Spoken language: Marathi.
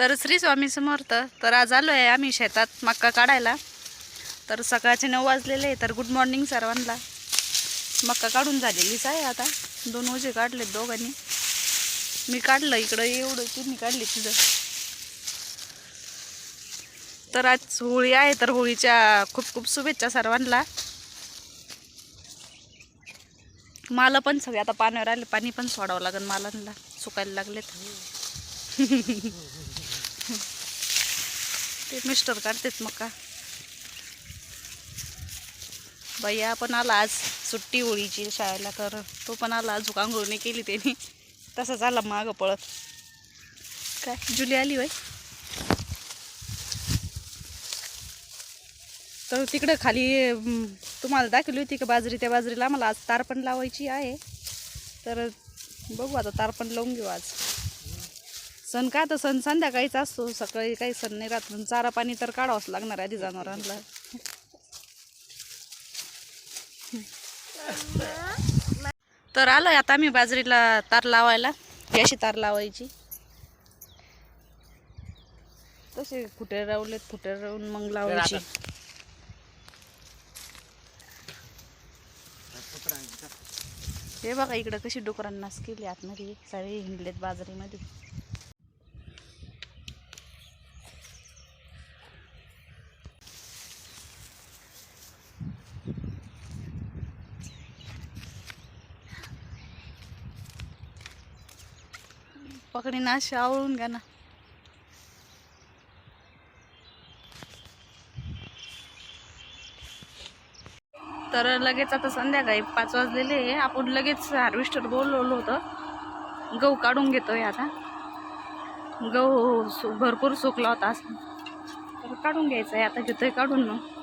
तर श्री स्वामी समर्थ तर आज आलो आहे आम्ही शेतात मक्का काढायला. तर सकाळचे नऊ वाजलेले तर गुड मॉर्निंग सर्वांना. मक्का काढून झालेलीच आहे आता. दोन ओझे काढलेत दोघांनी. मी काढलं इकडं एवढं तुम्ही काढली तिथं. तर आज होळी आहे तर होळीच्या खूप खूप शुभेच्छा सर्वांना. मला पण सगळे आता पाण्यावर आले पाणी पण सोडावं लागेल मालांना सुकायला लागलेत. ते मिस्टर काढतेत मका भैया पण आला आज सुट्टी होळीची शाळेला तर. तो पण आला अजून आंघोळ नाही केली त्यांनी. तसाच आला मागं पळत. काय? जुली आली वय तर तिकडं खाली तुम्हाला दाखवली होती का बाजरी? त्या बाजरीला आम्हाला आज तार पण लावायची आहे. तर बघू आता तार पण लावून घेऊ आज. सण का तर सण संध्याकाळीच असतो. सकाळी काही सण नाही राहत. चारा पाणी तर काढावंच लागणार आधी जनावरांना. तर आलोय आता आम्ही बाजरीला तार लावायला. ही अशी तार लावायची. तसे फुटे रावलेत फुटे राहून मग लावायची. हे बघा इकडं कशी डुकरांना केली आतमध्ये. सारे हिंडलेत बाजरीमध्ये. पकडी ना अशी आवळून घ्या ना. तर लगेच आता संध्याकाळी पाच वाजलेले आहे. आपण लगेच हार्वेस्टर बोलवलं होतं. गहू काढून घेतोय आता. गहू सु भरपूर सुकला होता. असं तर काढून घ्यायचं आहे आता घेतोय काढून मग.